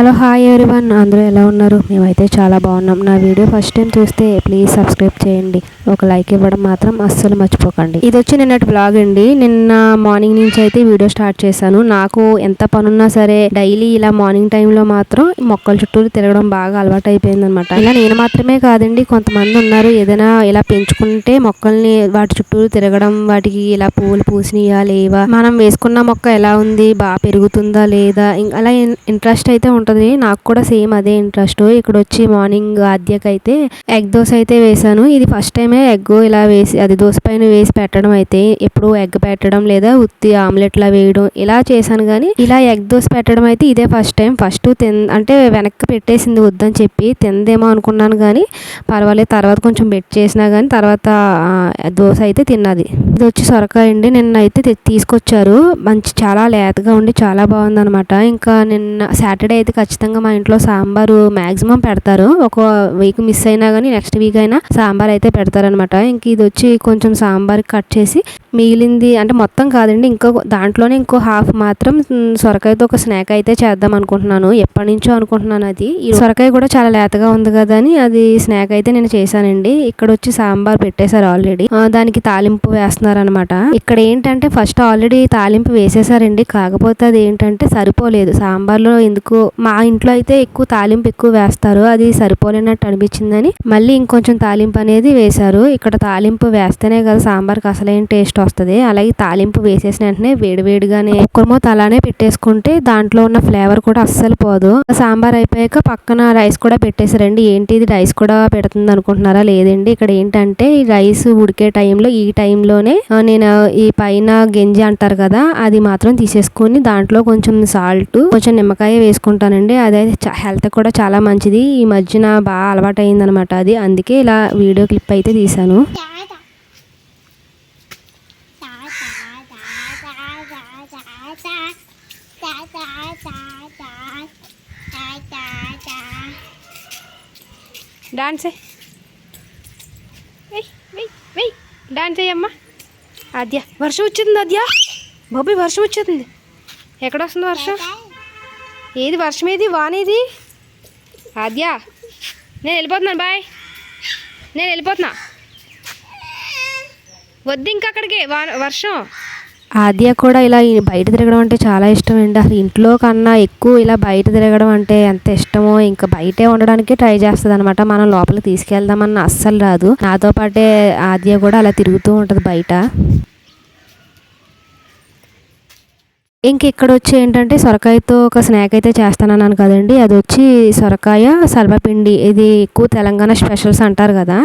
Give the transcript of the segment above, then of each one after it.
Hello hi everyone. అందరూ ఎలా ఉన్నారు? మేమైతే చాలా బాగున్నాం. నా వీడియో ఫస్ట్ టైం చూస్తే ప్లీజ్ సబ్స్క్రైబ్ చేయండి. ఒక లైక్ ఇవ్వడం మాత్రం అస్సలు మర్చిపోకండి. ఇది వచ్చి నిన్నటి బ్లాగ్ అండి. నిన్న మార్నింగ్ నుంచి అయితే వీడియో స్టార్ట్ చేశాను. నాకు ఎంత పనున్నా సరే డైలీ ఇలా మార్నింగ్ టైంలో మాత్రం మొక్కల చుట్టూ తిరగడం బాగా అలవాటు అయిపోయింది అనమాట ఇలా నేను మాత్రమే కాదండి కొంతమంది ఉన్నారు. ఏదైనా ఇలా పెంచుకుంటే మొక్కల్ని వాటి చుట్టూ తిరగడం వాటికి ఇలా పూలు పూసినయా లేవా? మనం వేసుకున్న మొక్క ఎలా ఉంది? బాగా పెరుగుతుందా లేదా? అలా ఇంట్రెస్ట్ అయితే ఉంటుంది. నాకు కూడా సేమ్ అదే ఇంట్రెస్ట్. ఇక్కడ వచ్చి మార్నింగ్ అద్దెకైతే ఎగ్ దోశ అయితే వేసాను ఇది ఫస్ట్ టైమే ఎగ్ ఇలా వేసి అది దోశ పైన వేసి పెట్టడం అయితే ఎప్పుడు ఎగ్ పెట్టడం లేదా ఉత్తి ఆమ్లెట్ లా వేయడం ఇలా చేశాను కానీ ఇలా ఎగ్ దోశ పెట్టడం అయితే ఇదే ఫస్ట్ టైం. ఫస్ట్ తిన్ అంటే వెనక్కి పెట్టేసింది వద్దని చెప్పి తిందేమో అనుకున్నాను కానీ పర్వాలేదు. తర్వాత కొంచెం బెట్ చేసినా కానీ తర్వాత దోశ అయితే తిన్నది. ఇది వచ్చి సొరకాయ అండి. నిన్న అయితే తీసుకొచ్చారు. మంచి చాలా లేతగా ఉండి చాలా బాగుంది అనమాట ఇంకా నిన్న సాటర్డే అయితే ఖచ్చితంగా మా ఇంట్లో సాంబారు మాక్సిమం పెడతారు. ఒక వీక్ మిస్ అయినా కానీ నెక్స్ట్ వీక్ అయినా సాంబార్ అయితే పెడతారనమాట ఇంక ఇది వచ్చి కొంచెం సాంబార్ కట్ చేసి మిగిలింది అంటే మొత్తం కాదండి. ఇంకో దాంట్లోనే ఇంకో హాఫ్ మాత్రం సొరకాయతో ఒక స్నాక్ అయితే చేద్దాం అనుకుంటున్నాను. ఎప్పటి నుంచో అనుకుంటున్నాను అది. ఈ సొరకాయ కూడా చాలా లేతగా ఉంది కదా అని అది స్నాక్ అయితే నేను చేశానండి. ఇక్కడ వచ్చి సాంబార్ పెట్టేశారు ఆల్రెడీ. దానికి తాలింపు వేస్తున్నారు అనమాట ఇక్కడ ఏంటంటే ఫస్ట్ ఆల్రెడీ తాలింపు వేసేసారండి కాకపోతే అది ఏంటంటే సరిపోలేదు. సాంబార్లో ఎందుకు మా ఇంట్లో అయితే ఎక్కువ తాలింపు ఎక్కువ వేస్తారు. అది సరిపోలేనట్టు అనిపించిందని మళ్ళీ ఇంకొంచెం తాలింపు అనేది వేశారు. ఇక్కడ తాలింపు వేస్తేనే కదా సాంబార్కి అసలేం టేస్ట్ వస్తుంది. అలాగే తాలింపు వేసేసిన వెంటనే వేడివేడిగానే కుర్మూత అలానే పెట్టేసుకుంటే దాంట్లో ఉన్న ఫ్లేవర్ కూడా అస్సలు పోదు. సాంబార్ అయిపోయాక పక్కన రైస్ కూడా పెట్టేశారండి. ఏంటి ఇది? రైస్ కూడా పెడుతుంది అనుకుంటున్నారా? లేదండి. ఇక్కడ ఏంటంటే ఈ రైస్ ఉడికే టైంలో ఈ టైంలోనే నేను ఈ పైన గెంజి అంటారు కదా అది మాత్రం తీసేసుకొని దాంట్లో కొంచెం సాల్ట్ కొంచెం నిమ్మకాయ వేసుకుంటానండి. అదే హెల్త్ కూడా చాలా మంచిది. ఈ మధ్యన బాగా అలవాటు అయిందనమాట అది. అందుకే ఇలా వీడియో క్లిప్ అయితే తీసాను డాన్స్ డాన్స్ అయ్యమ్మా అద్యా వర్షం వచ్చింది అద్య బాబీ వర్షం వచ్చింది. ఎక్కడ వస్తుంది వర్షం? ఏది వర్షం ఏది? వానేది అద్యా నేను వెళ్ళిపోతున్నాను బాయ్. నేను వెళ్ళిపోతున్నా. వద్దు ఇంకా అక్కడికి వా- వర్షం. ఆద్య కూడా ఇలా బయట తిరగడం అంటే చాలా ఇష్టం అండి అసలు ఇంట్లో కన్నా ఎక్కువ ఇలా బయట తిరగడం అంటే ఎంత ఇష్టమో ఇంకా బయటే ఉండడానికి ట్రై చేస్తుంది అనమాట మనం లోపలికి తీసుకెళ్దామన్న అస్సలు రాదు. నాతో పాటే ఆద్య కూడా అలా తిరుగుతూ ఉంటుంది బయట. ఇంక ఇక్కడ వచ్చి ఏంటంటే సొరకాయతో ఒక స్నాక్ అయితే చేస్తానన్నాను కదండి. అది వచ్చి సొరకాయ సర్వపిండి. ఇది ఎక్కువ తెలంగాణ స్పెషల్స్ అంటారు కదా.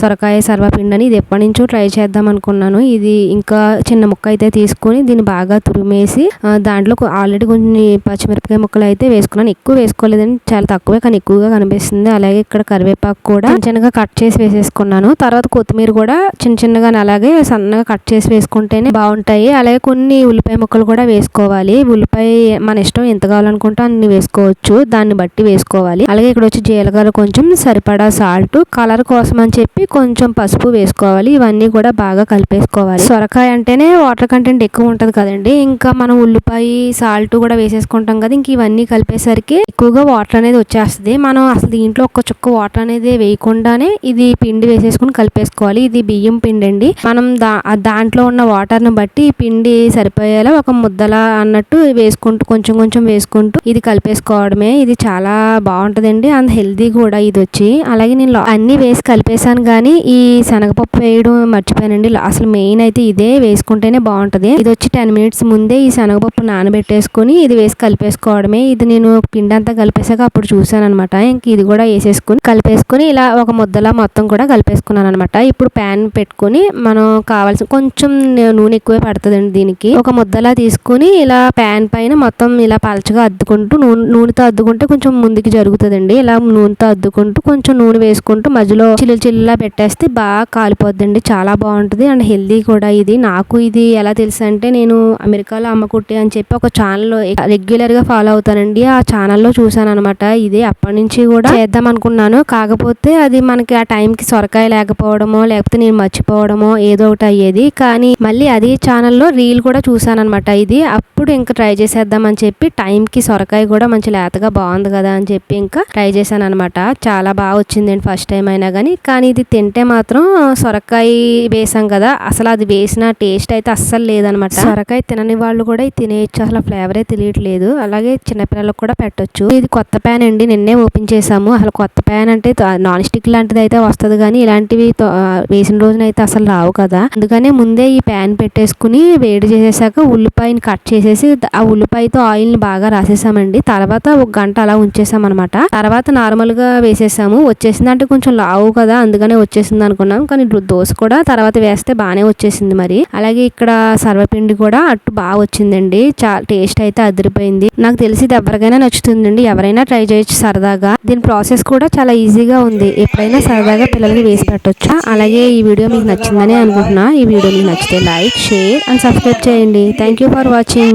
సొరకాయ సర్వపిండి అని ఇది ఎప్పటి నుంచో ట్రై చేద్దాం అనుకున్నాను. ఇది ఇంకా చిన్న ముక్క అయితే తీసుకొని దీన్ని బాగా తురిమేసి దాంట్లో ఆల్రెడీ కొన్ని పచ్చిమిరపకాయ ముక్కలు అయితే వేసుకున్నాను. ఎక్కువ వేసుకోలేదండి చాలా తక్కువే కానీ ఎక్కువగా కనిపిస్తుంది. అలాగే ఇక్కడ కరివేపాకు కూడా చిన్నగా కట్ చేసి వేసేసుకున్నాను. తర్వాత కొత్తిమీర కూడా చిన్న చిన్నగా అలాగే సన్నగా కట్ చేసి వేసుకుంటేనే బాగుంటాయి. అలాగే కొన్ని ఉల్లిపాయ ముక్కలు కూడా వేసుకోవాలి. ఉల్లిపాయ మన ఇష్టం ఎంత కావాలనుకుంటే అన్ని వేసుకోవచ్చు. దాన్ని బట్టి వేసుకోవాలి. అలాగే ఇక్కడ వచ్చి జీలకర్ర కొంచెం సరిపడా సాల్ట్ కలర్ కోసం అని చెప్పి కొంచెం పసుపు వేసుకోవాలి. ఇవన్నీ కూడా బాగా కలిపేసుకోవాలి. సొరకాయ అంటేనే వాటర్ కంటెంట్ ఎక్కువ ఉంటుంది కదండి. ఇంకా మనం ఉల్లిపాయ సాల్ట్ కూడా వేసేసుకుంటాం కదా ఇంక ఇవన్నీ కలిపేసరికి ఎక్కువగా వాటర్ అనేది వచ్చేస్తుంది. మనం అసలు దీంట్లో ఒక్క చుక్క వాటర్ అనేది వేయకుండానే ఇది పిండి వేసేసుకుని కలిపేసుకోవాలి. ఇది బియ్యం పిండి అండి మనం దా దాంట్లో ఉన్న వాటర్ని బట్టి ఈ పిండి సరిపోయేలా ఒక ముద్దలా అన్నట్టు వేసుకుంటూ కొంచెం కొంచెం వేసుకుంటూ ఇది కలిపేసుకోవడమే. ఇది చాలా బాగుంటుందండి అండ్ హెల్దీ కూడా ఇది వచ్చి అలాగే నేను అన్నీ అన్ని వేసి కలిపేశాను కానీ ఈ శనగపప్పు వేయడం మర్చిపోయానండి. అసలు మెయిన్ అయితే ఇదే వేసుకుంటేనే బాగుంటుంది. ఇది వచ్చి టెన్ మినిట్స్ ముందే ఈ శనగపప్పు నానబెట్టేసుకుని ఇది వేసి కలిపేసుకోవడమే. ఇది నేను పిండి అంతా కలిపేసాక అప్పుడు చూసాను అనమాట ఇంక ఇది కూడా వేసేసుకుని కలిపేసుకుని ఇలా ఒక ముద్దలా మొత్తం కూడా కలిపేసుకున్నాను అనమాట ఇప్పుడు ప్యాన్ పెట్టుకుని మనం కావాల్సిన కొంచెం నూనె ఎక్కువే పడుతుందండి దీనికి. ఒక ముద్దలా తీసుకుని ఇలా ప్యాన్ పైన మొత్తం ఇలా పలచగా అద్దుకుంటూ నూనె నూనెతో అద్దుకుంటే కొంచెం ముందుకు జరుగుతుందండి. ఇలా నూనెతో అద్దుకుంటూ కొంచెం నూనె వేసుకుంటూ మధ్యలో చిల్లు చిల్లులా పెట్టేస్తే బాగా కాలిపోద్దండి. చాలా బాగుంటుంది అండ్ హెల్దీ కూడా ఇది. నాకు ఇది ఎలా తెలుసు అంటే నేను అమెరికాలో అమ్మకుట్టి అని చెప్పి ఒక ఛానల్ రెగ్యులర్గా ఫాలో అవుతానండి. ఆ ఛానల్లో చూశాను అనమాట ఇది అప్పటి నుంచి కూడా చేద్దాం అనుకున్నాను. కాకపోతే అది మనకి ఆ టైంకి సొరకాయ లేకపోవడమో లేకపోతే నేను మర్చిపోవడమో ఏదో ఒకటి అయ్యేది. కానీ మళ్ళీ అదే ఛానల్లో రీల్ కూడా చూశాను అనమాట ఇది ఇప్పుడు ఇంకా ట్రై చేసేద్దామని చెప్పి టైంకి సొరకాయ కూడా మంచి లేతగా బాగుంది కదా అని చెప్పి ఇంకా ట్రై చేశాను అనమాట చాలా బాగా వచ్చిందండి ఫస్ట్ టైం అయినా కానీ కానీ ఇది తింటే మాత్రం సొరకాయ వేసాం కదా. అసలు అది వేసిన టేస్ట్ అయితే అస్సలు లేదనమాట సొరకాయ తినని వాళ్ళు కూడా ఇది తినేయచ్చు. అసలు ఫ్లేవరే తెలియట్లేదు. అలాగే చిన్నపిల్లలకు కూడా పెట్టొచ్చు. ఇది కొత్త ప్యాన్ అండి. నిన్నే ఓపెన్ చేసాము. అసలు కొత్త ప్యాన్ అంటే నాన్ స్టిక్ లాంటిది అయితే వస్తుంది కానీ ఇలాంటివి తో- వేసిన రోజున అయితే అసలు రావు కదా. అందుకనే ముందే ఈ ప్యాన్ పెట్టేసుకుని వేడి చేసేసాక ఉల్లిపాయని కట్ చేసేసి ఆ ఉల్లిపాయతో ఆయిల్ని బాగా రాసేసామండి. తర్వాత ఒక గంట అలా ఉంచేసాం అనమాట తర్వాత నార్మల్గా వేసేసాము. వచ్చేసింది అంటే కొంచెం లావు కదా అందుకనే వచ్చేసింది అనుకున్నాం. కానీ దోశ కూడా తర్వాత వేస్తే బాగానే వచ్చేసింది మరి. అలాగే ఇక్కడ సర్వపిండి కూడా అట్టు బాగా వచ్చిందండి. చాలా టేస్ట్ అయితే అదిరిపోయింది. నాకు తెలిసి ఇది ఎవరికైనా నచ్చుతుందండి. ఎవరైనా ట్రై చేయొచ్చు సరదాగా. దీని ప్రాసెస్ కూడా చాలా ఈజీగా ఉంది. ఎప్పుడైనా సరదాగా పిల్లలకి వేసి పెట్టొచ్చు. అలాగే ఈ వీడియో మీకు నచ్చిందని అనుకుంటున్నా. ఈ వీడియో మీకు నచ్చితే లైక్ షేర్ అండ్ సబ్స్క్రైబ్ చేయండి. Thank you for watching.